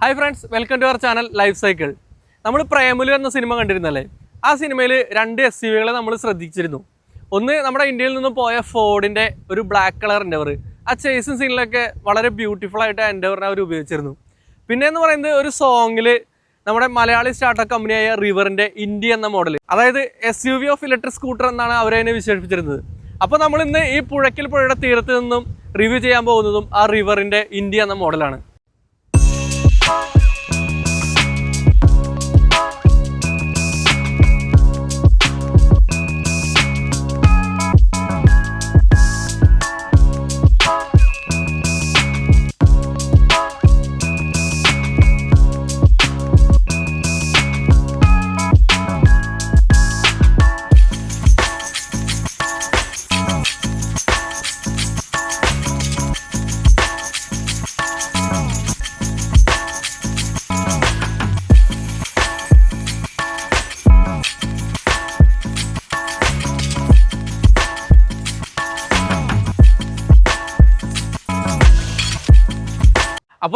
Hi friends welcome to our channel life cycle നമ്മൾ പ്രേമലു എന്ന cinema കണ്ടിരുന്നല്ലേ? ആ സിനിമയിൽ രണ്ട് എസ് യു വികളെ നമ്മൾ ശ്രദ്ധിച്ചിരുന്നു. ഒന്ന് നമ്മുടെ ഇന്ത്യയിൽ നിന്നും പോയ ഫോർഡിന്റെ ഒരു ബ്ലാക്ക് കളർ എൻഡവർ ആ ചേസും സീനിലൊക്കെ വളരെ ബ്യൂട്ടിഫുൾ ആയിട്ട് എൻഡവറിനെ അവർ ഉപയോഗിച്ചിരുന്നു. പിന്നെ എന്ന് പറയുന്നത് ഒരു സോങ്ങിൽ നമ്മുടെ മലയാളി സ്റ്റാർട്ടപ്പ് കമ്പനിയായ റിവറിന്റെ ഇന്ത്യ എന്ന മോഡൽ അതായത് S U V of electric scooter എന്നാണ് അവരതിനെ വിശേഷിപ്പിച്ചിരുന്നത്. അപ്പോൾ നമ്മൾ ഇന്ന് ഈ പുഴയ്ക്കൽ പുഴയുടെ തീരത്ത് നിന്നും റിവ്യൂ ചെയ്യാൻ പോകുന്നതും ആ റിവറിന്റെ ഇന്ത്യ എന്ന മോഡലാണ്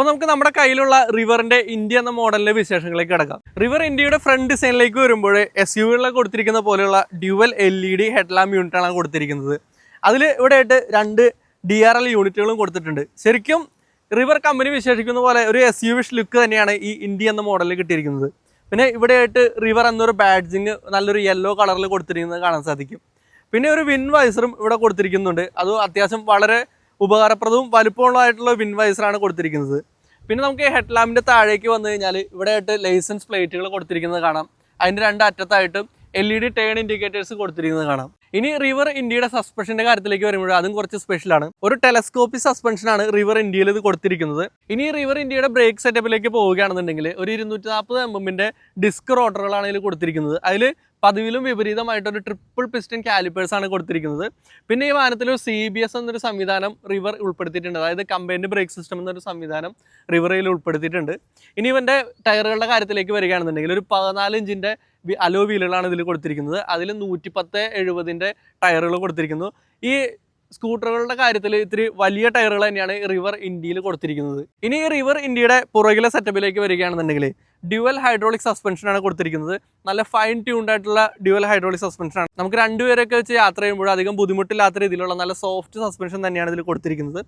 അപ്പോൾ നമുക്ക് നമ്മുടെ കയ്യിലുള്ള റിവറിന്റെ ഇന്ത്യ എന്ന മോഡലിന്റെ വിശേഷങ്ങളിലേക്ക് കിടക്കാം. റിവർ ഇന്ത്യയുടെ ഫ്രണ്ട് ഡിസൈനിലേക്ക് വരുമ്പോൾ എസ് യു വിളിലെ കൊടുത്തിരിക്കുന്ന പോലെയുള്ള dual L E D headlamp യൂണിറ്റാണ് കൊടുത്തിരിക്കുന്നത്. അതിൽ ഇവിടെ ആയിട്ട് രണ്ട് ഡി ആർ എൽ യൂണിറ്റുകളും കൊടുത്തിട്ടുണ്ട്. ശരിക്കും റിവർ കമ്പനി വിശേഷിക്കുന്ന പോലെ ഒരു എസ് യു വിഷ് ലുക്ക് തന്നെയാണ് ഈ ഇന്ത്യ എന്ന മോഡലിൽ കിട്ടിയിരിക്കുന്നത്. പിന്നെ ഇവിടെയായിട്ട് റിവർ എന്നൊരു ബാഡ്ജിങ് നല്ലൊരു യെല്ലോ കളറിൽ കൊടുത്തിരിക്കുന്നത് കാണാൻ സാധിക്കും. പിന്നെ ഒരു വിൻ വൈസറും ഇവിടെ കൊടുത്തിരിക്കുന്നുണ്ട്. അത് അത്യാവശ്യം വളരെ ഉപകാരപ്രദവും വലുപ്പമുള്ളതായിട്ടുള്ള വിൻ വൈസറാണ് കൊടുത്തിരിക്കുന്നത്. പിന്നെ നമുക്ക് ഹെഡ് ലാമ്പിന്റെ താഴേക്ക് വന്നു കഴിഞ്ഞാൽ ഇവിടെയായിട്ട് ലൈസൻസ് പ്ലേറ്റുകൾ കൊടുത്തിരിക്കുന്നത് കാണാം. അതിന്റെ രണ്ട് അറ്റത്തായിട്ടും L E D turn indicators കൊടുത്തിരിക്കുന്നത് കാണാം. ഇനി റിവർ ഇന്ത്യയുടെ സസ്പെൻഷന്റെ കാര്യത്തിലേക്ക് വരുമ്പോൾ അതും കുറച്ച് സ്പെഷ്യലാണ് ഒരു ടെലസ്കോപ്പി സസ്പെൻഷനാണ് റിവർ ഇന്ത്യയിൽ ഇത് കൊടുത്തിരിക്കുന്നത്. ഇനി റിവർ ഇന്ത്യയുടെ ബ്രേക്ക് സെറ്റപ്പിലേക്ക് പോവുകയാണെന്നുണ്ടെങ്കിൽ ഒരു ഇരുന്നൂറ്റി നാൽപ്പത് എം എമ്മിന്റെ ഡിസ്ക് റോട്ടറുകളാണ് ഇതിൽ കൊടുത്തിരിക്കുന്നത്. അതിൽ പതിവിലും വിപരീതമായിട്ട് ഒരു ട്രിപ്പിൾ പിസ്റ്റൺ കാലിപ്പേഴ്സ് ആണ് കൊടുത്തിരിക്കുന്നത്. പിന്നെ ഈ വാഹനത്തിൽ ഒരു സി ബി എസ് എന്നൊരു സംവിധാനം റിവർ ഉൾപ്പെടുത്തിയിട്ടുണ്ട്. അതായത് കമ്പൈൻഡ് ബ്രേക്ക് സിസ്റ്റം എന്നൊരു സംവിധാനം റിവറിൽ ഉൾപ്പെടുത്തിയിട്ടുണ്ട്. ഇനി ഇവന്റെ ടയറുകളുടെ കാര്യത്തിലേക്ക് വരികയാണെന്നുണ്ടെങ്കിൽ ഒരു പതിനാല് ഇഞ്ചിന്റെ അലോ വീലുകളാണ് ഇതിൽ കൊടുത്തിരിക്കുന്നത്. അതിൽ നൂറ്റിപ്പത്ത് എഴുപതിന്റെ ടയറുകൾ കൊടുത്തിരിക്കുന്നു. ഈ സ്കൂട്ടറുകളുടെ കാര്യത്തിൽ ഇത്തിരി വലിയ ടയറുകൾ തന്നെയാണ് റിവർ ഇന്ത്യയിൽ കൊടുത്തിരിക്കുന്നത്. ഇനി ഈ റിവർ ഇന്ത്യയുടെ പുറകിലെ സെറ്റപ്പിലേക്ക് വരികയാണെന്നുണ്ടെങ്കിൽ ഡ്യുവൽ ഹൈഡ്രോളിക് സസ്പെൻഷനാണ് കൊടുത്തിരിക്കുന്നത്. നല്ല ഫൈൻ ട്യൂൺഡ് ആയിട്ടുള്ള ഡ്യുവൽ ഹൈഡ്രോളിക് സസ്പെൻഷനാണ് നമുക്ക് രണ്ടുപേരൊക്കെ വെച്ച് യാത്ര ചെയ്യുമ്പോൾ അധികം ബുദ്ധിമുട്ടില്ലാത്ത രീതിയിലുള്ള നല്ല സോഫ്റ്റ് സസ്പെൻഷൻ തന്നെയാണ് ഇതിൽ കൊടുത്തിരിക്കുന്നത്.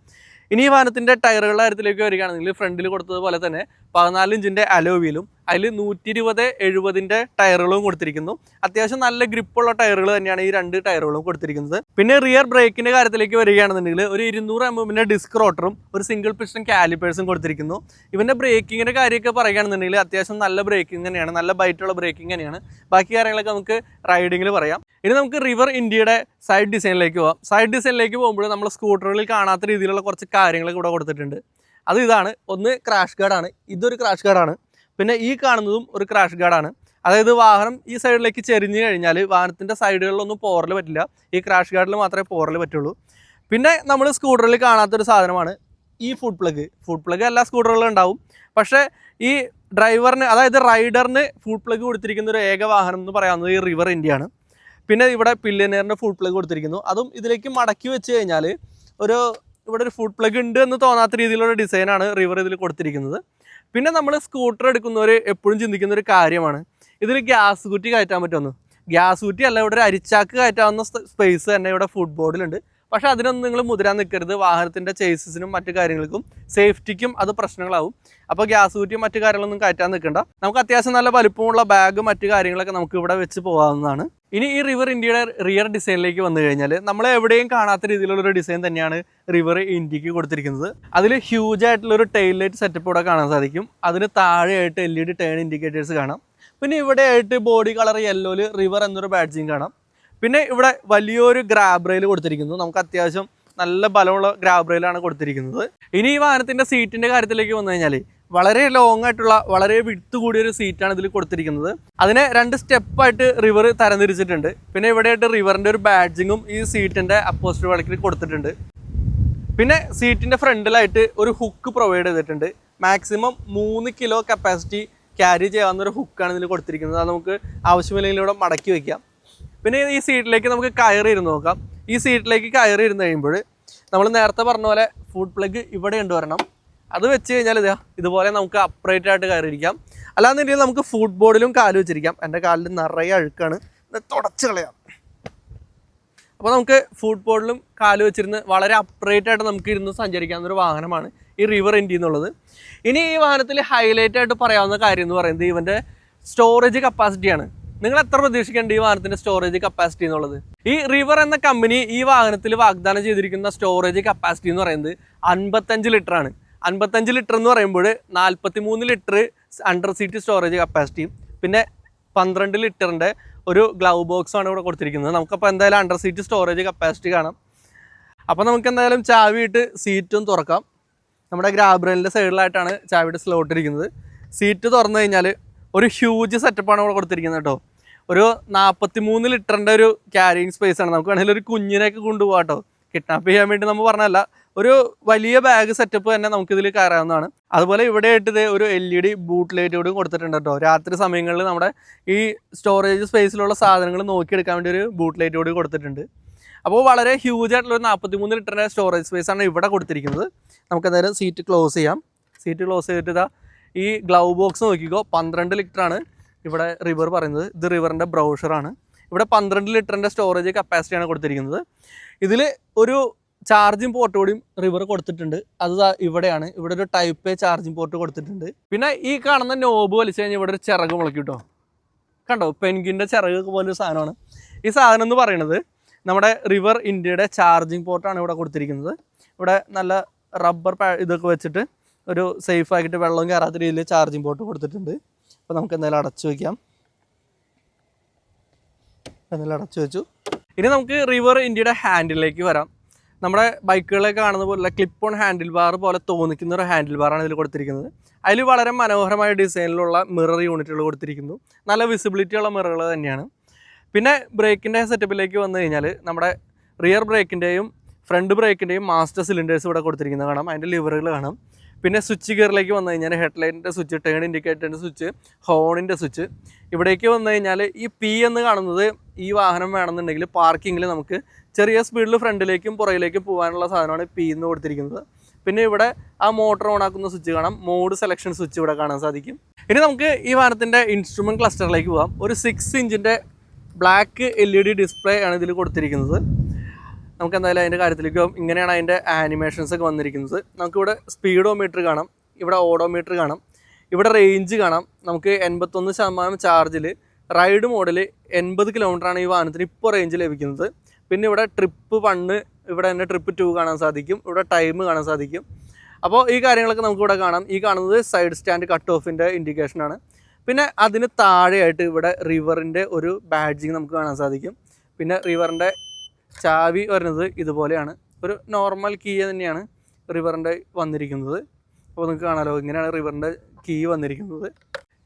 ഇനി ഈ വാഹനത്തിന്റെ ടയറുകളുടെ കാര്യത്തിലേക്ക് വരികയാണെങ്കിൽ ഫ്രണ്ടിൽ കൊടുത്തതുപോലെ തന്നെ പതിനാല് ഇഞ്ചിന്റെ അലോ വീലും അതിൽ നൂറ്റി ഇരുപത് എഴുപതിന്റെ ടയറുകളും കൊടുത്തിരിക്കുന്നു. അത്യാവശ്യം നല്ല ഗ്രിപ്പുള്ള ടയറുകൾ തന്നെയാണ് ഈ രണ്ട് ടയറുകളും കൊടുത്തിരിക്കുന്നത്. പിന്നെ റിയർ ബ്രേക്കിന്റെ കാര്യത്തിലേക്ക് വരികയാണെന്നുണ്ടെങ്കിൽ ഒരു ഇരുന്നൂറ് എം എമ്മിന്റെ ഡിസ്ക് റോട്ടറും ഒരു സിംഗിൾ പിസ്റ്റൺ കാലിപ്പേഴ്സും കൊടുത്തിരിക്കുന്നു. ഇവന്റെ ബ്രേക്കിങ്ങിന്റെ കാര്യമൊക്കെ പറയുകയാണെന്നുണ്ടെങ്കിൽ അത്യാവശ്യം നല്ല ബ്രേക്കിംഗ് തന്നെയാണ് നല്ല ബൈറ്റുള്ള ബ്രേക്കിംഗ് തന്നെയാണ്. ബാക്കി കാര്യങ്ങളൊക്കെ നമുക്ക് റൈഡിങ്ങിൽ പറയാം. ഇനി നമുക്ക് റിവർ ഇന്ത്യയുടെ സൈഡ് ഡിസൈനിലേക്ക് പോകാം സൈഡ് ഡിസൈനിലേക്ക് പോകുമ്പോൾ നമ്മൾ സ്കൂട്ടറുകളിൽ കാണാത്ത രീതിയിലുള്ള കുറച്ച് കാര്യങ്ങളൊക്കെ ഇവിടെ കൊടുത്തിട്ടുണ്ട്. അത് ഇതാണ്. ഒന്ന് ക്രാഷ് ഗാർഡാണ് ഇതൊരു ക്രാഷ് ഗാർഡാണ് പിന്നെ ഈ കാണുന്നതും ഒരു ക്രാഷ് ഗാർഡാണ് അതായത് വാഹനം ഈ സൈഡിലേക്ക് ചെരിഞ്ഞു കഴിഞ്ഞാൽ വാഹനത്തിന്റെ സൈഡുകളിലൊന്നും പോറൽ പറ്റില്ല. ഈ ക്രാഷ് ഗാർഡിൽ മാത്രമേ പോറൽ പറ്റുള്ളൂ. പിന്നെ നമ്മൾ സ്കൂട്ടറിൽ കാണാത്തൊരു സാധനമാണ് ഈ ഫുഡ് പ്ലഗ് ഫുഡ് പ്ലഗ് എല്ലാ സ്കൂട്ടറുകളിലും ഉണ്ടാവും. പക്ഷേ ഈ ഡ്രൈവറിന് അതായത് റൈഡറിന് ഫുഡ് പ്ലഗ് കൊടുത്തിരിക്കുന്ന ഒരു ഏക വാഹനം എന്ന് പറയാവുന്നത് ഈ റിവർ ഇന്ത്യയാണ് പിന്നെ ഇവിടെ പില്ലിയനറിന്റെ ഫുഡ് പ്ലഗ് കൊടുത്തിരിക്കുന്നു. അതും ഇതിലേക്ക് മടക്കി വെച്ച് കഴിഞ്ഞാൽ ഒരു ഇവിടെ ഒരു ഫുഡ് പ്ലഗ് ഉണ്ട് എന്ന് തോന്നാത്ത രീതിയിലുള്ള ഡിസൈനാണ് റിവർ ഇതിൽ കൊടുത്തിരിക്കുന്നത്. പിന്നെ നമ്മൾ സ്കൂട്ടർ എടുക്കുന്നവർ എപ്പോഴും ചിന്തിക്കുന്ന ഒരു കാര്യമാണ്. ഇതിൽ ഗ്യാസ് കുറ്റി കയറ്റാൻ പറ്റുമെന്ന്. ഗ്യാസ് കുറ്റി അല്ല ഇവിടെ ഒരു അരിച്ചാക്ക് കയറ്റാവുന്ന സ്പേസ് തന്നെ ഇവിടെ ഫുഡ് ബോർഡിലുണ്ട് പക്ഷെ അതിനൊന്നും നിങ്ങൾ മുതിരാൻ നിൽക്കരുത് വാഹനത്തിന്റെ ചേസസിനും മറ്റു കാര്യങ്ങൾക്കും സേഫ്റ്റിക്കും അത് പ്രശ്നങ്ങളാവും. അപ്പോൾ ഗ്യാസ് കുറ്റിയും മറ്റു കാര്യങ്ങളൊന്നും കയറ്റാൻ നിൽക്കണ്ട നമുക്ക് അത്യാവശ്യം നല്ല വലുപ്പമുള്ള ബാഗ് മറ്റു കാര്യങ്ങളൊക്കെ നമുക്ക് ഇവിടെ വെച്ച് പോകാവുന്നതാണ്. ഇനി ഈ റിവർ ഇന്ത്യയുടെ റിയർ ഡിസൈനിലേക്ക് വന്നു കഴിഞ്ഞാൽ നമ്മൾ എവിടെയും കാണാത്ത രീതിയിലുള്ള ഒരു ഡിസൈൻ തന്നെയാണ് റിവർ ഇന്ത്യയ്ക്ക് കൊടുത്തിരിക്കുന്നത്. അതിൽ ഹ്യൂജ് ആയിട്ടുള്ള ഒരു ടെയിൽ ലൈറ്റ് സെറ്റപ്പ് ഇവിടെ കാണാൻ സാധിക്കും. അതിന് താഴെയായിട്ട് L E D turn indicators കാണാം. പിന്നെ ഇവിടെ ആയിട്ട് ബോഡി കളർ യെല്ലോയിൽ റിവർ എന്നൊരു ബാഡ്ജിങ് കാണാം. പിന്നെ ഇവിടെ വലിയൊരു ഗ്രാബ് റെയിൽ കൊടുത്തിരിക്കുന്നു. നമുക്ക് അത്യാവശ്യം നല്ല ബലമുള്ള ഗ്രാബ് റെയിലാണ് കൊടുത്തിരിക്കുന്നത്. ഇനി ഈ വാഹനത്തിന്റെ സീറ്റിന്റെ കാര്യത്തിലേക്ക് വന്നു കഴിഞ്ഞാൽ വളരെ ലോങ് ആയിട്ടുള്ള വളരെ വിട്ട് കൂടിയൊരു സീറ്റാണ് ഇതിൽ കൊടുത്തിരിക്കുന്നത്. അതിനെ രണ്ട് സ്റ്റെപ്പായിട്ട് റിവർ തരംതിരിച്ചിട്ടുണ്ട്. പിന്നെ ഇവിടെയായിട്ട് റിവറിന്റെ ഒരു ബാഡ്ജിങ്ങും ഈ സീറ്റിന്റെ അപ്പോസിറ്റ് വിളക്കിൽ കൊടുത്തിട്ടുണ്ട്. പിന്നെ സീറ്റിന്റെ ഫ്രണ്ടിലായിട്ട് ഒരു ഹുക്ക് പ്രൊവൈഡ് ചെയ്തിട്ടുണ്ട്. മാക്സിമം മൂന്ന് കിലോ കപ്പാസിറ്റി ക്യാരി ചെയ്യാവുന്ന ഒരു ഹുക്കാണ് ഇതിൽ കൊടുത്തിരിക്കുന്നത്. അത് നമുക്ക് ആവശ്യമില്ലെങ്കിൽ ഇവിടെ മടക്കി വയ്ക്കാം പിന്നെ ഈ സീറ്റിലേക്ക് നമുക്ക് കയറി ഇരുന്ന് നോക്കാം. ഈ സീറ്റിലേക്ക് കയറി ഇരുന്ന് കഴിയുമ്പോൾ നമ്മൾ നേരത്തെ പറഞ്ഞ പോലെ ഫുഡ് പ്ലഗ് ഇവിടെ ഉണ്ട് വരണം. അത് വെച്ച് കഴിഞ്ഞാൽ ഇതാ ഇതുപോലെ നമുക്ക് അപ്രൈറ്റ് ആയിട്ട് കയറിയിരിക്കാം. അല്ലാന്നുണ്ടെങ്കിൽ നമുക്ക് ഫുട് ബോർഡിലും കാൽ വെച്ചിരിക്കാം. എന്റെ കാലിൽ നിറയെ അഴുക്കാണ്. തുടച്ച് കളയാം. അപ്പോൾ നമുക്ക് ഫുട് ബോർഡിലും കാൽ വെച്ചിരുന്ന് വളരെ അപ്രൈറ്റ് ആയിട്ട് നമുക്ക് ഇരുന്ന് സഞ്ചരിക്കാവുന്ന ഒരു വാഹനമാണ് ഈ റിവർ എൻഡി എന്നുള്ളത്. ഇനി ഈ വാഹനത്തിൽ ഹൈലൈറ്റ് ആയിട്ട് പറയാവുന്ന കാര്യം എന്ന് പറയുന്നത് ഇവന്റെ സ്റ്റോറേജ് കപ്പാസിറ്റിയാണ് നിങ്ങൾ എത്ര പ്രതീക്ഷിക്കേണ്ട ഈ വാഹനത്തിന്റെ സ്റ്റോറേജ് കപ്പാസിറ്റി എന്നുള്ളത്? ഈ റിവർ എന്ന കമ്പനി ഈ വാഹനത്തിൽ വാഗ്ദാനം ചെയ്തിരിക്കുന്ന സ്റ്റോറേജ് കപ്പാസിറ്റി എന്ന് പറയുന്നത് അൻപത്തഞ്ച് ലിറ്റർ ആണ് അൻപത്തഞ്ച് ലിറ്റർ എന്ന് പറയുമ്പോൾ നാൽപ്പത്തി മൂന്ന് ലിറ്റർ അണ്ടർ സീറ്റ് സ്റ്റോറേജ് കപ്പാസിറ്റിയും പിന്നെ പന്ത്രണ്ട് ലിറ്ററിന്റെ ഒരു ഗ്ലൗ ബോക്സ് ആണ് ഇവിടെ കൊടുത്തിരിക്കുന്നത്. നമുക്കപ്പോൾ എന്തായാലും അണ്ടർ സീറ്റ് സ്റ്റോറേജ് കപ്പാസിറ്റി കാണാം. അപ്പോൾ നമുക്ക് എന്തായാലും ചാവിയിട്ട് സീറ്റും തുറക്കാം. നമ്മുടെ ഗ്രാബ്രലിന്റെ സൈഡിലായിട്ടാണ് ചാവിയുടെ സ്ലോട്ട് ഇരിക്കുന്നത്. സീറ്റ് തുറന്നു കഴിഞ്ഞാൽ ഒരു ഹ്യൂജ് സെറ്റപ്പാണ് ഇവിടെ കൊടുത്തിരിക്കുന്നത് കേട്ടോ. ഒരു നാൽപ്പത്തി മൂന്ന് ലിറ്ററിന്റെ ഒരു ക്യാരിങ് സ്പേസ് ആണ്. നമുക്ക് വേണമെങ്കിൽ ഒരു കുഞ്ഞിനെയൊക്കെ കൊണ്ടുപോകാം കേട്ടോ. കിഡ്നാപ്പ് ചെയ്യാൻ വേണ്ടി നമ്മൾ പറഞ്ഞല്ല ഒരു വലിയ ബാഗ് സെറ്റപ്പ് തന്നെ നമുക്ക് ഇതിൽ കയറാവുന്നതാണ്. അതുപോലെ ഇവിടെ ആയിട്ട് ഒരു L E D boot light കൂടി കൊടുത്തിട്ടുണ്ട് കേട്ടോ രാത്രി സമയങ്ങളിൽ നമ്മുടെ ഈ സ്റ്റോറേജ് സ്പേസിലുള്ള സാധനങ്ങൾ നോക്കിയെടുക്കാൻ വേണ്ടി ഒരു ബൂട്ട് ലൈറ്റ് കൂടി കൊടുത്തിട്ടുണ്ട്. അപ്പോൾ വളരെ ഹ്യൂജ് ആയിട്ടുള്ള ഒരു നാൽപ്പത്തി മൂന്ന് ലിറ്ററിന്റെ സ്റ്റോറേജ് സ്പേസ് ആണ് ഇവിടെ കൊടുത്തിരിക്കുന്നത്. നമുക്ക് എന്തായാലും സീറ്റ് ക്ലോസ് ചെയ്യാം. സീറ്റ് ക്ലോസ് ചെയ്തിട്ട് ഇതാ ഈ ഗ്ലൗ ബോക്സ് നോക്കിക്കോ. പന്ത്രണ്ട് ലിറ്ററാണ് ഇവിടെ റിവർ പറയുന്നത്. ഇത് റിവറിന്റെ ബ്രൗഷറാണ് ഇവിടെ പന്ത്രണ്ട് ലിറ്ററിന്റെ സ്റ്റോറേജ് കപ്പാസിറ്റിയാണ് കൊടുത്തിരിക്കുന്നത്. ഇതിൽ ഒരു ചാർജിങ് പോർട്ട് കൂടിയും റിവർ കൊടുത്തിട്ടുണ്ട്. അത് ഇവിടെയാണ്. ഇവിടെ ഒരു ടൈപ്പ് ചാർജിങ് പോർട്ട് കൊടുത്തിട്ടുണ്ട്. പിന്നെ ഈ കാണുന്ന നോബ് വലിച്ചു കഴിഞ്ഞാൽ ഇവിടെ ഒരു ചിറക് മുളക്കി കേട്ടോ കണ്ടോ? പെൻഗിന്റെ ചിറക് പോലൊരു സാധനമാണ്. ഈ സാധനം എന്ന് പറയുന്നത് നമ്മുടെ റിവർ ഇന്ത്യയുടെ ചാർജിങ് പോർട്ടാണ് ഇവിടെ കൊടുത്തിരിക്കുന്നത്. ഇവിടെ നല്ല റബ്ബർ ഇതൊക്കെ വെച്ചിട്ട് ഒരു സേഫ് ആക്കിയിട്ട് വെള്ളം കയറാത്ത രീതിയിൽ ചാർജിങ് പോർട്ട് കൊടുത്തിട്ടുണ്ട്. അപ്പോൾ നമുക്ക് എന്തായാലും അടച്ചു വയ്ക്കാം എന്തായാലും അടച്ചു വെച്ചു. ഇനി നമുക്ക് റിവർ ഇന്ത്യയുടെ ഹാൻഡിലേക്ക് വരാം. നമ്മുടെ ബൈക്കുകളെ കാണുന്ന പോലെ ക്ലിപ്പ് ഓൺ ഹാൻഡിൽ ബാർ പോലെ തോന്നിക്കുന്ന ഒരു ഹാൻഡിൽ ബാറാണ് ഇതിൽ കൊടുത്തിരിക്കുന്നത്. അതിൽ വളരെ മനോഹരമായ ഡിസൈനിലുള്ള മിറർ യൂണിറ്റുകൾ കൊടുത്തിരിക്കുന്നു. നല്ല വിസിബിലിറ്റി ഉള്ള മിററുകൾ തന്നെയാണ്. പിന്നെ ബ്രേക്കിന്റെ സെറ്റപ്പിലേക്ക് വന്നു കഴിഞ്ഞാൽ നമ്മുടെ റിയർ ബ്രേക്കിന്റെയും ഫ്രണ്ട് ബ്രേക്കിന്റെയും മാസ്റ്റർ സിലിണ്ടേഴ്സ് ഇവിടെ കൊടുത്തിരിക്കുന്നത് കാണാം. അതിന്റെ ലിവറുകൾ കാണാം. പിന്നെ സ്വിച്ച് ഗിയറിലേക്ക് വന്നു കഴിഞ്ഞാൽ ഹെഡ്ലൈറ്റിന്റെ സ്വിച്ച് ടേൺ ഇൻഡിക്കേറ്ററിന്റെ സ്വിച്ച് ഹോണിന്റെ സ്വിച്ച് ഇവിടേക്ക് വന്നു കഴിഞ്ഞാൽ ഈ പി എന്ന് കാണുന്നത് ഈ വാഹനം വേണമെന്നുണ്ടെങ്കിൽ പാർക്കിങ്ങിൽ നമുക്ക് ചെറിയ സ്പീഡിൽ ഫ്രണ്ടിലേക്കും പുറകിലേക്കും പോകാനുള്ള സാധനമാണ് പി എന്ന് കൊടുത്തിരിക്കുന്നത്. പിന്നെ ഇവിടെ ആ മോട്ടർ ഓൺ ആക്കുന്ന സ്വിച്ച് കാണാം. മോഡ് സെലക്ഷൻ സ്വിച്ച് ഇവിടെ കാണാൻ സാധിക്കും. ഇനി നമുക്ക് ഈ വാഹനത്തിന്റെ ഇൻസ്ട്രുമെന്റ് ക്ലസ്റ്ററിലേക്ക് പോകാം. ഒരു six ഇഞ്ചിന്റെ black L E D display ആണ് ഇതിൽ കൊടുത്തിരിക്കുന്നത്. നമുക്ക് എന്തായാലും അതിന്റെ കാര്യത്തിലേക്ക് ഇങ്ങനെയാണ് അതിന്റെ ആനിമേഷൻസ് ഒക്കെ വന്നിരിക്കുന്നത്. നമുക്കിവിടെ സ്പീഡോമീറ്റർ കാണാം ഇവിടെ ഓഡോമീറ്റർ കാണാം ഇവിടെ റേഞ്ച് കാണാം. നമുക്ക് എൺപത്തൊന്ന് ശതമാനം ചാർജിൽ റൈഡ് മോഡിൽ എൺപത് ആണ് ഈ വാഹനത്തിന് ഇപ്പോൾ റേഞ്ച് ലഭിക്കുന്നത്. പിന്നെ ഇവിടെ ട്രിപ്പ് വണ്ണ് ഇവിടെ തന്നെ ട്രിപ്പ് ടു കാണാൻ സാധിക്കും ഇവിടെ ടൈം കാണാൻ സാധിക്കും. അപ്പോൾ ഈ കാര്യങ്ങളൊക്കെ നമുക്കിവിടെ കാണാം. ഈ കാണുന്നത് സൈഡ് സ്റ്റാൻഡ് കട്ട് ഓഫിന്റെ ഇൻഡിക്കേഷനാണ് പിന്നെ അതിന് താഴെയായിട്ട് ഇവിടെ റിവറിന്റെ ഒരു ബാഡ്ജിങ് നമുക്ക് കാണാൻ സാധിക്കും. പിന്നെ റിവറിന്റെ ചാവി വരുന്നത് ഇതുപോലെയാണ്. ഒരു നോർമൽ കീ തന്നെയാണ് റിവറിന്റെ വന്നിരിക്കുന്നത്. അപ്പോൾ നിങ്ങൾക്ക് കാണാമല്ലോ ഇങ്ങനെയാണ് റിവറിന്റെ കീ വന്നിരിക്കുന്നത്.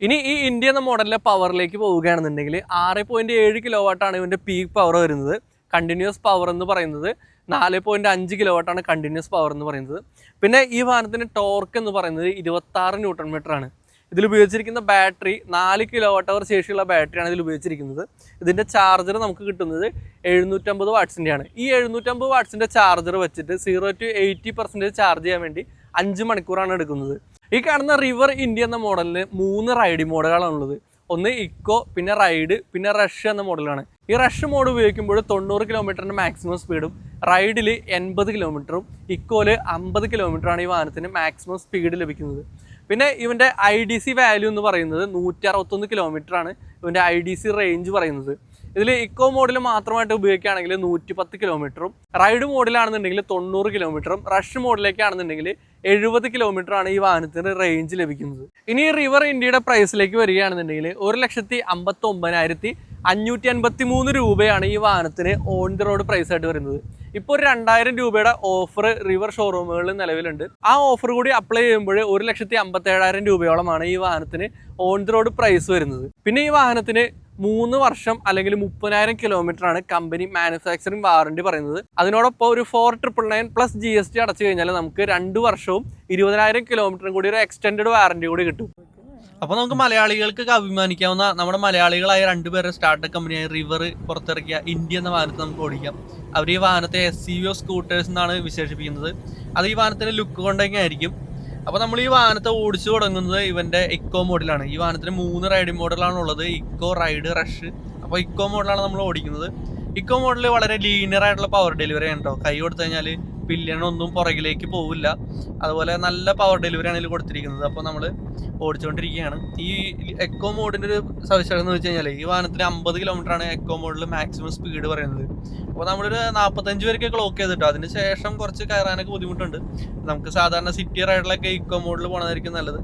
ഇനി ഈ ഇന്ത്യ എന്ന മോഡലിലെ പവറിലേക്ക് പോവുകയാണെന്നുണ്ടെങ്കിൽ ആറ് പോയിന്റ് ഏഴ് കിലോ വാട്ടാണ് ഇവന്റെ പീക്ക് പവർ വരുന്നത്. കണ്ടിന്യൂസ് പവർ എന്ന് പറയുന്നത് നാല് പോയിന്റ് അഞ്ച് കിലോ വാട്ടാണ് കണ്ടിന്യൂസ് പവർ എന്ന് പറയുന്നത്. പിന്നെ ഈ വാഹനത്തിന്റെ ടോർക്ക് എന്ന് പറയുന്നത് ഇരുപത്താറ് ന്യൂട്ടൺ മീറ്റർ ആണ്. ഇതിൽ ഉപയോഗിച്ചിരിക്കുന്ന ബാറ്ററി നാല് കിലോ വാട്ട് അവർ ശേഷിയുള്ള ബാറ്ററിയാണ് ഇതിൽ ഉപയോഗിച്ചിരിക്കുന്നത്. ഇതിന്റെ ചാർജർ നമുക്ക് കിട്ടുന്നത് എഴുന്നൂറ്റമ്പത് വാട്ട്സിന്റെയാണ് ഈ എഴുന്നൂറ്റമ്പത് വാട്ട്സിന്റെ ചാർജർ വെച്ചിട്ട് zero to eighty percentage charge ചെയ്യാൻ വേണ്ടി അഞ്ച് മണിക്കൂറാണ് എടുക്കുന്നത്. ഈ കാണുന്ന റിവർ ഇന്ത്യ എന്ന മോഡലിന് മൂന്ന് റൈഡിംഗ് മോഡലുകളാണുള്ളത് ഒന്ന് ഇക്കോ പിന്നെ റൈഡ് പിന്നെ റഷ് എന്ന മോഡലാണ് ഈ റഷ് മോഡ് ഉപയോഗിക്കുമ്പോൾ തൊണ്ണൂറ് കിലോമീറ്ററിന്റെ മാക്സിമം സ്പീഡും റൈഡിൽ എൺപത് കിലോമീറ്ററും ഇക്കോയിൽ അമ്പത് കിലോമീറ്ററാണ് ഈ വാഹനത്തിന് മാക്സിമം സ്പീഡ് ലഭിക്കുന്നത്. പിന്നെ ഇവന്റെ ഐ ഡി സി വാല്യൂ എന്ന് പറയുന്നത് നൂറ്റി അറുപത്തൊന്ന് കിലോമീറ്റർ ആണ്. ഇവന്റെ ഐ ഡി സി റേഞ്ച് പറയുന്നത്. ഇതിൽ ഇക്കോ മോഡിൽ മാത്രമായിട്ട് ഉപയോഗിക്കുകയാണെങ്കിൽ നൂറ്റി പത്ത് കിലോമീറ്ററും റൈഡ് മോഡിലാണെന്നുണ്ടെങ്കിൽ തൊണ്ണൂറ് കിലോമീറ്ററും റഷ് മോഡിലേക്കാണെന്നുണ്ടെങ്കിൽ എഴുപത് കിലോമീറ്റർ ആണ് ഈ വാഹനത്തിന് റേഞ്ച് ലഭിക്കുന്നത്. ഇനി റിവർ ഇന്ത്യയുടെ പ്രൈസിലേക്ക് വരികയാണെന്നുണ്ടെങ്കിൽ ഒരു ലക്ഷത്തി അമ്പത്തി ഒമ്പതിനായിരത്തി അഞ്ഞൂറ്റി അൻപത്തി മൂന്ന് രൂപയാണ് ഈ വാഹനത്തിന് ഓൺ ദി റോഡ് പ്രൈസായിട്ട് വരുന്നത്. ഇപ്പോൾ ഒരു രണ്ടായിരം രൂപയുടെ ഓഫർ റിവർ ഷോറൂമുകളിൽ നിലവിലുണ്ട്. ആ ഓഫർ കൂടി അപ്ലൈ ചെയ്യുമ്പോൾ ഒരു ലക്ഷത്തി അമ്പത്തേഴായിരം രൂപയോളമാണ് ഈ വാഹനത്തിന് ഓൺ ദി റോഡ് പ്രൈസ് വരുന്നത്. പിന്നെ ഈ വാഹനത്തിന് മൂന്ന് വർഷം അല്ലെങ്കിൽ മുപ്പതിനായിരം കിലോമീറ്റർ ആണ് കമ്പനി മാനുഫാക്ചറിംഗ് വാറണ്ടി പറയുന്നത്. അതിനോടൊപ്പം ഒരു four triple nine plus G S T അടച്ചു കഴിഞ്ഞാൽ നമുക്ക് രണ്ട് വർഷവും ഇരുപതിനായിരം കിലോമീറ്ററും കൂടി ഒരു എക്സ്റ്റൻഡ് വാറണ്ടി കൂടി കിട്ടും. അപ്പോൾ നമുക്ക് മലയാളികൾക്ക് അഭിമാനിക്കാവുന്ന നമ്മുടെ മലയാളികളായ രണ്ടുപേരുടെ സ്റ്റാർട്ടപ്പ് കമ്പനിയായ റിവർ പുറത്തിറക്കിയ ഇന്ത്യ എന്ന വാഹനത്തെ നമുക്ക് ഓടിക്കാം. അവർ ഈ വാഹനത്തെ എസ് സി ഒ സ്കൂട്ടേഴ്സ് എന്നാണ് വിശേഷിപ്പിക്കുന്നത്. അത് ഈ വാഹനത്തിന്റെ ലുക്ക് കൊണ്ടൊക്കെ ആയിരിക്കും. അപ്പോൾ നമ്മൾ ഈ വാഹനത്തെ ഓടിച്ചു തുടങ്ങുന്നത് ഇവന്റെ ഇക്കോ മോഡലാണ് ഈ വാഹനത്തിന് മൂന്ന് റൈഡിംഗ് മോഡലാണ് ഉള്ളത്. ഇക്കോ റൈഡ് റഷ് അപ്പോൾ ഇക്കോ മോഡലാണ് നമ്മൾ ഓടിക്കുന്നത്. ഇക്കോ മോഡൽ വളരെ ലീനിയർ ആയിട്ടുള്ള പവർ ഡെലിവറി ആണ് കേട്ടോ കൈ കൊടുത്തു കഴിഞ്ഞാൽ പില്ലിനൊന്നും പുറകിലേക്ക് പോവില്ല. അതുപോലെ നല്ല പവർ ഡെലിവറി ആണ് ഇതിൽ കൊടുത്തിരിക്കുന്നത്. അപ്പോൾ നമ്മൾ ഓടിച്ചുകൊണ്ടിരിക്കുകയാണ്. ഈ എക്കോ മോഡിന്റെ ഒരു സവിശേഷത എന്ന് വെച്ച് കഴിഞ്ഞാൽ ഈ വാഹനത്തിന് അമ്പത് ആണ് എക്കോ മോഡിൽ മാക്സിമം സ്പീഡ് പറയുന്നത്. അപ്പോൾ നമ്മളൊരു നാൽപ്പത്തഞ്ച് വരെയൊക്കെ ക്ലോക്ക് ചെയ്തിട്ടോ അതിന് ശേഷം കുറച്ച് കയറാനൊക്കെ ബുദ്ധിമുട്ടുണ്ട്. നമുക്ക് സാധാരണ സിറ്റി റൈഡിലൊക്കെ ഇക്കോ മോഡിൽ പോകുന്നതായിരിക്കും നല്ലത്.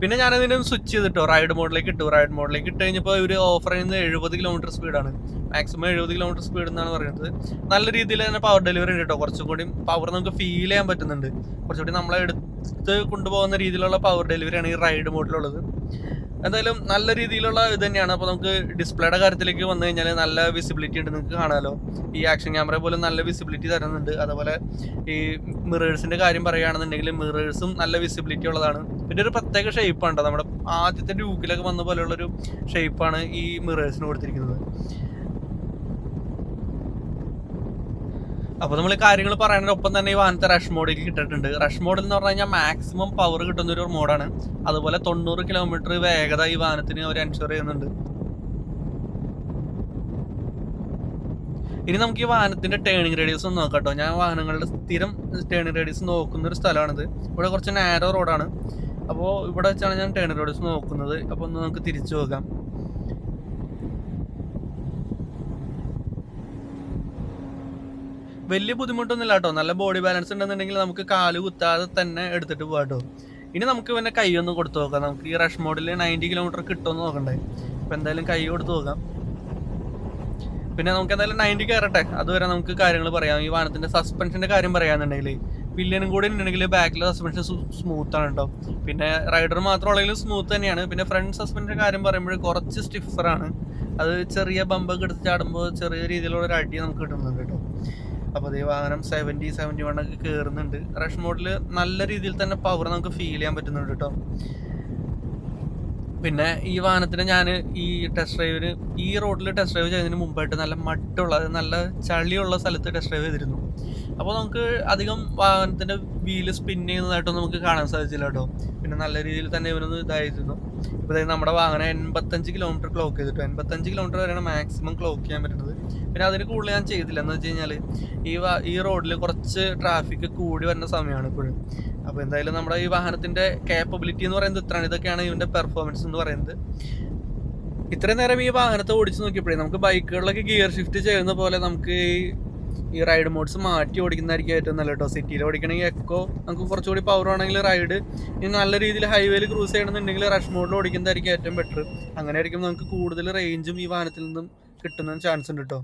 പിന്നെ ഞാൻ ഞാനതിനെ സ്വിച്ച് ചെയ്തിട്ടോ. റൈഡ് മോഡിലേക്ക് ഇട്ടു. റൈഡ് മോഡിലേക്ക് ഇട്ട് കഴിഞ്ഞപ്പോൾ ഒരു ഓഫർ ചെയ്യുന്നത് എഴുപത് കിലോമീറ്റർ സ്പീഡാണ് മാക്സിമം എഴുപത് കിലോമീറ്റർ സ്പീഡ് എന്നാണ് പറയുന്നത്. നല്ല രീതിയിൽ തന്നെ പവർ ഡെലിവറി ഉണ്ട് കേട്ടോ. കുറച്ചും കൂടി പവർ നമുക്ക് ഫീൽ ചെയ്യാൻ പറ്റുന്നുണ്ട്. കുറച്ചുകൂടി നമ്മളെ എടുത്ത് കൊണ്ടുപോകുന്ന രീതിയിലുള്ള പവർ ഡെലിവറിയാണ് ഈ റൈഡ് മോഡിലുള്ളത് എന്തായാലും നല്ല രീതിയിലുള്ള ഇത് തന്നെയാണ്. അപ്പോൾ നമുക്ക് ഡിസ്പ്ലേയുടെ കാര്യത്തിലേക്ക് വന്നു കഴിഞ്ഞാൽ നല്ല വിസിബിലിറ്റി ഉണ്ട് നിങ്ങൾക്ക് കാണാമല്ലോ ഈ ആക്ഷൻ ക്യാമറ പോലെ നല്ല വിസിബിലിറ്റി തരുന്നുണ്ട്. അതുപോലെ ഈ മിറേഴ്സിന്റെ കാര്യം പറയുകയാണെന്നുണ്ടെങ്കിൽ മിറേഴ്സും നല്ല വിസിബിലിറ്റി ഉള്ളതാണ്. പിന്നെ ഒരു പ്രത്യേക ഷേപ്പാണ് നമ്മുടെ ആദ്യത്തെ ഡ്യൂക്കിലൊക്കെ വന്ന പോലെയുള്ളൊരു ഷേപ്പാണ് ഈ മിറേഴ്സിന് കൊടുത്തിരിക്കുന്നത്. അപ്പോൾ നമ്മൾ കാര്യങ്ങൾ പറയുന്നതിനൊപ്പം തന്നെ ഈ വാഹനത്തെ റഷ് മോഡിൽ കിട്ടിയിട്ടുണ്ട്. റഷ് മോഡിൽ എന്ന് പറഞ്ഞു കഴിഞ്ഞാൽ മാക്സിമം പവർ കിട്ടുന്ന ഒരു മോഡാണ് അതുപോലെ തൊണ്ണൂറ് കിലോമീറ്റർ വേഗത ഈ വാഹനത്തിന് അവർ എൻഷുർ ചെയ്യുന്നുണ്ട്. ഇനി നമുക്ക് ഈ വാഹനത്തിന്റെ ടേണിംഗ് റേഡിയസ് ഒന്ന് നോക്കാം ഞാൻ വാഹനങ്ങളുടെ സ്ഥിരം ടേണിംഗ് റേഡിയസ് നോക്കുന്ന ഒരു സ്ഥലമാണിത്. ഇവിടെ കുറച്ച് നാരോ റോഡാണ് അപ്പോൾ ഇവിടെ വെച്ചാണ് ഞാൻ ടേണിംഗ് റേഡിയസ് നോക്കുന്നത്. അപ്പോൾ ഒന്ന് നമുക്ക് തിരിച്ചു നോക്കാം. വലിയ ബുദ്ധിമുട്ടൊന്നുമില്ല കേട്ടോ. നല്ല ബോഡി ബാലൻസ് ഉണ്ടെന്നുണ്ടെങ്കിൽ നമുക്ക് കാൽ കുത്താതെ തന്നെ എടുത്തിട്ട് പോകാം കേട്ടോ. ഇനി നമുക്ക് പിന്നെ കൈ ഒന്ന് കൊടുത്തു നോക്കാം. നമുക്ക് ഈ റഷ് മോഡിൽ നയന്റി കിലോമീറ്റർ കിട്ടുമെന്ന് നോക്കണ്ടേ. അപ്പം എന്തായാലും കൈ കൊടുത്തു നോക്കാം. പിന്നെ നമുക്ക് എന്തായാലും നയന്റി കയറട്ടെ അതുവരെ നമുക്ക് കാര്യങ്ങൾ പറയാം. ഈ വാഹനത്തിന്റെ സസ്പെൻഷന്റെ കാര്യം പറയാന്നുണ്ടെങ്കിൽ പില്ലിയനും കൂടി ഉണ്ടെങ്കിൽ ബാക്കിലെ സസ്പെൻഷൻ സ്മൂത്ത് ആണ് കേട്ടോ. പിന്നെ റൈഡർ മാത്രം ഉള്ളെങ്കിലും സ്മൂത്ത് തന്നെയാണ്. പിന്നെ ഫ്രണ്ട് സസ്പെൻഷന്റെ കാര്യം പറയുമ്പോൾ കുറച്ച് സ്റ്റിഫറാണ് അത് ചെറിയ ബമ്പൊക്കെ എടുത്ത് ചാടുമ്പോൾ ചെറിയ രീതിയിലുള്ള ഒരു അടി നമുക്ക് കിട്ടുന്നുണ്ട് കേട്ടോ. അപ്പോൾ അതേ വാഹനം സെവന്റി സെവന്റി വൺ ഒക്കെ കേറുന്നുണ്ട്. റഷ് മോഡിൽ നല്ല രീതിയിൽ തന്നെ പവർ നമുക്ക് ഫീൽ ചെയ്യാൻ പറ്റുന്നുണ്ട് കേട്ടോ പിന്നെ ഈ വാഹനത്തിന് ഞാൻ ഈ ടെസ്റ്റ് ഡ്രൈവിന് ഈ റോഡിൽ ടെസ്റ്റ് ഡ്രൈവ് ചെയ്തതിന് മുമ്പായിട്ട് നല്ല മട്ടുള്ള നല്ല ചളിയുള്ള സ്ഥലത്ത് ടെസ്റ്റ് ഡ്രൈവ് ചെയ്തിരുന്നു. അപ്പോൾ നമുക്ക് അധികം വാഹനത്തിന്റെ വീൽ സ്പിൻ ചെയ്യുന്നതായിട്ടൊന്നും നമുക്ക് കാണാൻ സാധിച്ചില്ല കേട്ടോ പിന്നെ നല്ല രീതിയിൽ തന്നെ ഇവരൊന്ന് ഇതായിരുന്നു. ഇപ്പോൾ നമ്മുടെ വാഹനം എൺപത്തഞ്ച് കിലോമീറ്റർ ക്ലോക്ക് ചെയ്തിട്ട്. എൺപത്തഞ്ച് കിലോമീറ്റർ വരെയാണ് മാക്സിമം ക്ലോക്ക് ചെയ്യാൻ പറ്റുന്നത്. പിന്നെ അതിന് കൂടുതൽ ഞാൻ ചെയ്തില്ല. എന്ന് വെച്ച് കഴിഞ്ഞാൽ ഈ ഈ റോഡിൽ കുറച്ച് ട്രാഫിക് കൂടി വരുന്ന സമയമാണ് ഇപ്പോഴും. അപ്പോൾ എന്തായാലും നമ്മുടെ ഈ വാഹനത്തിന്റെ കേപ്പബിലിറ്റി എന്ന് പറയുന്നത് ഇത്രയാണ്. ഇതൊക്കെയാണ് ഇവന്റെ പെർഫോമൻസ് എന്ന് പറയുന്നത്. ഇത്രയും നേരം ഈ വാഹനത്തെ ഓടിച്ചു നോക്കിയപ്പോഴേ നമുക്ക് ബൈക്കുകളിലൊക്കെ ഗിയർ ഷിഫ്റ്റ് ചെയ്യുന്ന പോലെ നമുക്ക് ഈ ഈ റൈഡ് മോഡ്സ് മാറ്റി ഓടിക്കുന്നതായിരിക്കും ഏറ്റവും നല്ല കേട്ടോ സിറ്റിയിൽ ഓടിക്കണമെങ്കിൽ എക്കോ നമുക്ക് കുറച്ചുകൂടി പവർ ആണെങ്കിൽ റൈഡ് ഇനി നല്ല രീതിയിൽ ഹൈവേയിൽ ക്രൂസ് ചെയ്യണമെന്നുണ്ടെങ്കിൽ റഷ് മോഡിൽ ഓടിക്കുന്നതായിരിക്കും ഏറ്റവും ബെറ്റർ അങ്ങനെ ആയിരിക്കും നമുക്ക് കൂടുതൽ റേഞ്ചും ഈ വാഹനത്തിൽ നിന്നും കിട്ടുന്ന ചാൻസ് ഉണ്ട് കേട്ടോ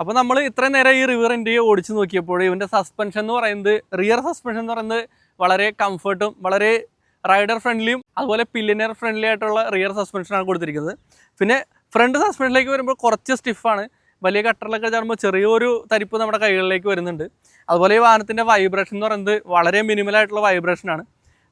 അപ്പോൾ നമ്മൾ ഇത്രയും നേരം ഈ റിവർ എന്റെ ഓടിച്ചു നോക്കിയപ്പോൾ ഇവന്റെ സസ്പെൻഷൻ എന്ന് പറയുന്നത് റിയർ സസ്പെൻഷൻ എന്ന് പറയുന്നത് വളരെ കംഫർട്ടും വളരെ റൈഡർ ഫ്രണ്ട്ലിയും അതുപോലെ പില്ലിനർ ഫ്രണ്ട്ലി ആയിട്ടുള്ള റിയർ സസ്പെൻഷനാണ് കൊടുത്തിരിക്കുന്നത്. പിന്നെ ഫ്രണ്ട് സസ്പെൻഷനിലേക്ക് വരുമ്പോൾ കുറച്ച് സ്റ്റിഫാണ്. വലിയ കട്ടറിലൊക്കെ ചാടുമ്പോൾ ചെറിയൊരു തരിപ്പ് നമ്മുടെ കൈകളിലേക്ക് വരുന്നുണ്ട്. അതുപോലെ ഈ വാഹനത്തിന്റെ വൈബ്രേഷൻ എന്ന് പറയുന്നത് വളരെ മിനിമലായിട്ടുള്ള വൈബ്രേഷനാണ്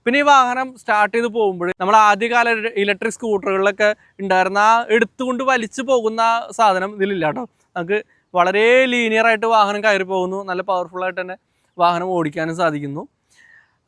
പിന്നെ ഈ വാഹനം സ്റ്റാർട്ട് ചെയ്ത് പോകുമ്പോൾ നമ്മൾ ആദ്യകാല ഇലക്ട്രിക് സ്കൂട്ടറുകളിലൊക്കെ ഉണ്ടായിരുന്ന ആ എടുത്തുകൊണ്ട് വലിച്ചു പോകുന്ന സാധനം ഇതിലില്ല കേട്ടോ. നമുക്ക് വളരെ ലീനിയർ ആയിട്ട് വാഹനം കയറി പോകുന്നു നല്ല പവർഫുള്ളായിട്ട് തന്നെ വാഹനം ഓടിക്കാനും സാധിക്കുന്നു.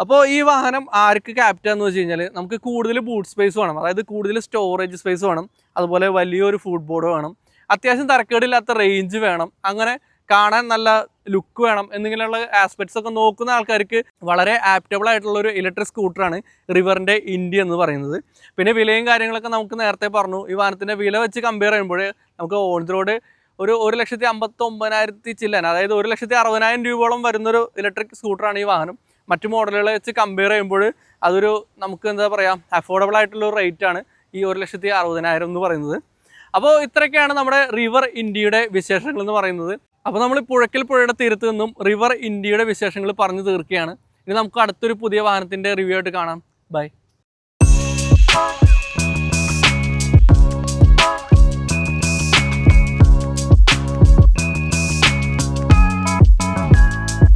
അപ്പോൾ ഈ വാഹനം ആർക്ക് ക്യാപ്റ്റ എന്ന് വെച്ച് കഴിഞ്ഞാൽ നമുക്ക് കൂടുതൽ ബൂട്ട് സ്പേസ് വേണം. അതായത് കൂടുതൽ സ്റ്റോറേജ് സ്പേസ് വേണം. അതുപോലെ വലിയൊരു ഫുഡ് ബോർഡ് വേണം. അത്യാവശ്യം തരക്കേടില്ലാത്ത റേഞ്ച് വേണം. അങ്ങനെ കാണാൻ നല്ല ലുക്ക് വേണം എന്നിങ്ങനെയുള്ള ആസ്പെക്ട്സ് ഒക്കെ നോക്കുന്ന ആൾക്കാർക്ക് വളരെ ആപ്റ്റബിൾ ആയിട്ടുള്ള ഒരു ഇലക്ട്രിക് സ്കൂട്ടറാണ് റിവറിന്റെ ഇന്ത്യ എന്ന് പറയുന്നത്. പിന്നെ വിലയും കാര്യങ്ങളൊക്കെ നമുക്ക് നേരത്തെ പറഞ്ഞു. ഈ വാഹനത്തിന്റെ വില വെച്ച് കമ്പയർ ചെയ്യുമ്പോൾ നമുക്ക് ഓൺ റോഡ് ഒരു ഒരു ലക്ഷത്തി അമ്പത്തി ഒമ്പതിനായിരത്തി ചില്ലാൻ അതായത് ഒരു ലക്ഷത്തി അറുപതിനായിരം രൂപയോളം വരുന്നൊരു ഇലക്ട്രിക് സ്കൂട്ടറാണ് ഈ വാഹനം. മറ്റു മോഡലുകളെ വെച്ച് കമ്പയർ ചെയ്യുമ്പോൾ അതൊരു നമുക്ക് എന്താ പറയുക അഫോർഡബിൾ ആയിട്ടുള്ള ഒരു റേറ്റ് ആണ് ഈ ഒരു ലക്ഷത്തി അറുപതിനായിരം എന്ന് പറയുന്നത്. അപ്പോൾ ഇത്രയൊക്കെയാണ് നമ്മുടെ റിവർ ഇന്ത്യയുടെ വിശേഷങ്ങൾ എന്ന് പറയുന്നത്. അപ്പോൾ നമ്മൾ പുഴക്കൽ പുഴയുടെ തീരത്ത് നിന്നും റിവർ ഇന്ത്യയുടെ വിശേഷങ്ങൾ പറഞ്ഞു തീർക്കുകയാണ്. ഇനി നമുക്ക് അടുത്തൊരു പുതിയ വാഹനത്തിന്റെ റിവ്യൂ ആയിട്ട് കാണാം. ബൈ